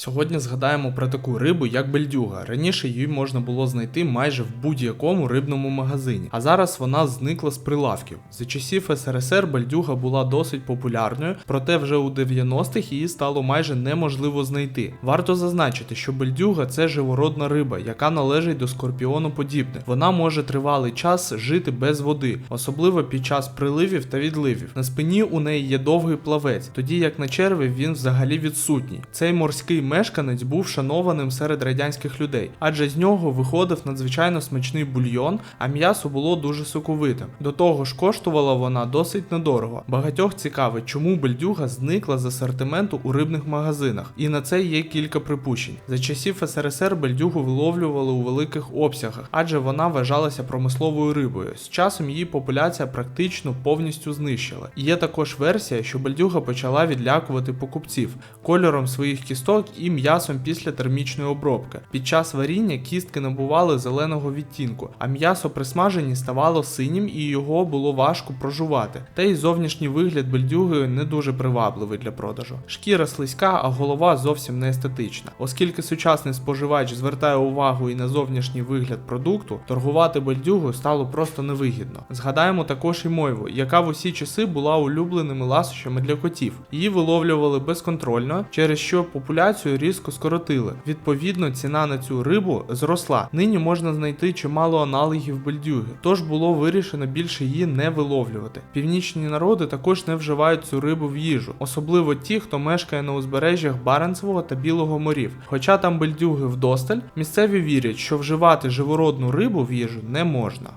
Сьогодні згадаємо про таку рибу, як бельдюга. Раніше її можна було знайти майже в будь-якому рибному магазині, а зараз вона зникла з прилавків. За часів СРСР бельдюга була досить популярною, проте вже у 90-х її стало майже неможливо знайти. Варто зазначити, що бельдюга це живородна риба, яка належить до скорпіоноподібних. Вона може тривалий час жити без води, особливо під час приливів та відливів. На спині у неї є довгий плавець, тоді як на черві він взагалі відсутній. Цей морський мешканець був шанованим серед радянських людей, адже з нього виходив надзвичайно смачний бульйон, а м'ясо було дуже соковитим. До того ж, коштувала вона досить недорого. Багатьох цікавить, чому бельдюга зникла з асортименту у рибних магазинах, і на це є кілька припущень. За часів СРСР бельдюгу виловлювали у великих обсягах, адже вона вважалася промисловою рибою. З часом її популяція практично повністю знищила. Є також версія, що бельдюга почала відлякувати покупців кольором своїх кісток і м'ясом після термічної обробки. Під час варіння кістки набували зеленого відтінку, а м'ясо при смаженні ставало синім і його було важко прожувати. Та й зовнішній вигляд бельдюги не дуже привабливий для продажу. Шкіра слизька, а голова зовсім не естетична. Оскільки сучасний споживач звертає увагу і на зовнішній вигляд продукту, торгувати бельдюгою стало просто невигідно. Згадаємо також і мойву, яка в усі часи була улюбленими ласощами для котів. Її виловлювали безконтрольно, через що популяцію пропозицію різко скоротили. Відповідно, ціна на цю рибу зросла. Нині можна знайти чимало аналогів бельдюги, тож було вирішено більше її не виловлювати. Північні народи також не вживають цю рибу в їжу, особливо ті, хто мешкає на узбережжях Баренцевого та Білого морів. Хоча там бельдюги вдосталь, місцеві вірять, що вживати живородну рибу в їжу не можна.